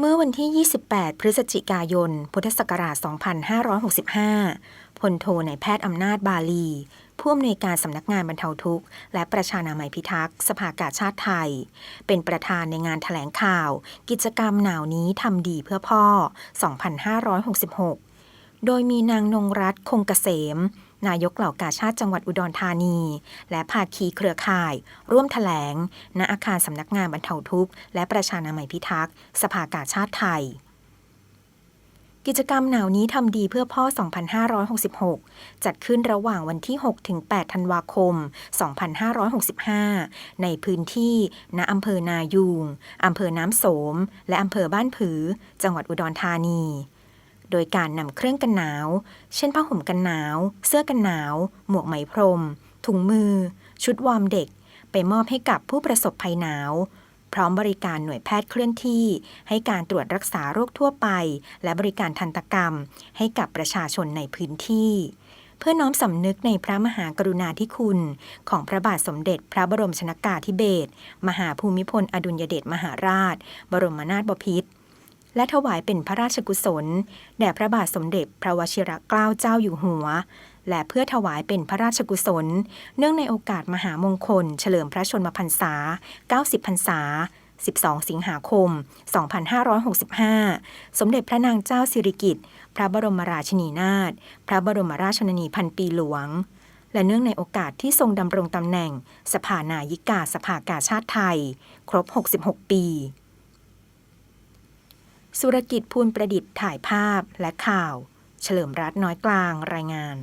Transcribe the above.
เมื่อวันที่ 28 พฤศจิกายน พุทธศักราช 2565 พลโทนายแพทย์อำนาจบาลี ผู้อำนวยการสำนักงานบรรเทาทุกข์ และประชานามัยพิทักษ์ สภากาชาติไทย เป็นประธานในงานถแถลงข่าว กิจกรรมหนาวนี้ทำดีเพื่อพ่อ 2566 โดยมีนางนงรัตน์คงเกษม นายกเหล่ากาชาติจังหวัดอุดรธานี และภาคีเครือข่าย ร่วมถแถลง ณอาคารสำนักงานบรรเทาทุกข์ และประชานามัยพิทักษ์ สภากาชาติไทย กิจกรรมหนาวนี้ทำดีเพื่อพ่อ 2566 จัดขึ้นระหว่างวันที่ 6 ถึง 8 ธันวาคม 2565 ในพื้นที่ ณอำเภอนายูงอำเภอน้ำโสม และอำเภอบ้านผือ จังหวัดอุดรธานี โดยการนำเครื่องกันหนาว เช่นผ้าห่มกันหนาว เสื้อกันหนาว หมวกไหมพรม ถุงมือ ชุดวอร์มเด็ก ไปมอบให้กับผู้ประสบภัยหนาว พร้อมบริการหน่วยแพทย์เคลื่อนที่ ให้การตรวจรักษาโรคทั่วไป และบริการทันตกรรม ให้กับประชาชนในพื้นที่เพื่อน้อมสำนึกในพระมหากรุณาธิคุณ ของพระบาทสมเด็จพระบรมชนากาธิเบศรมหาภูมิพลอดุลยเดชมหาราช บรมนาถบพิตร และถวายเป็นพระราชกุศล แด่พระบาทสมเด็จพระวชิรเกล้าเจ้าอยู่หัว และเพื่อถวายเป็นพระราชกุศล เนื่องในโอกาสมหามงคล เฉลิมพระชนมพรรษา 90 พรรษา 12 สิงหาคม 2565 สมเด็จพระนางเจ้าสิริกิติ์ พระบรมราชินีนาถ พระบรมราชชนนีพันปีหลวงและเนื่องในโอกาสที่ทรงดำรงตำแหน่ง สภานายิกาสภากาชาติไทย ครบ 66 ปี สุรกิจภูลประดิษฐ์ถ่ายภาพและข่าว เฉลิมรัตน์น้อยกลางรายงาน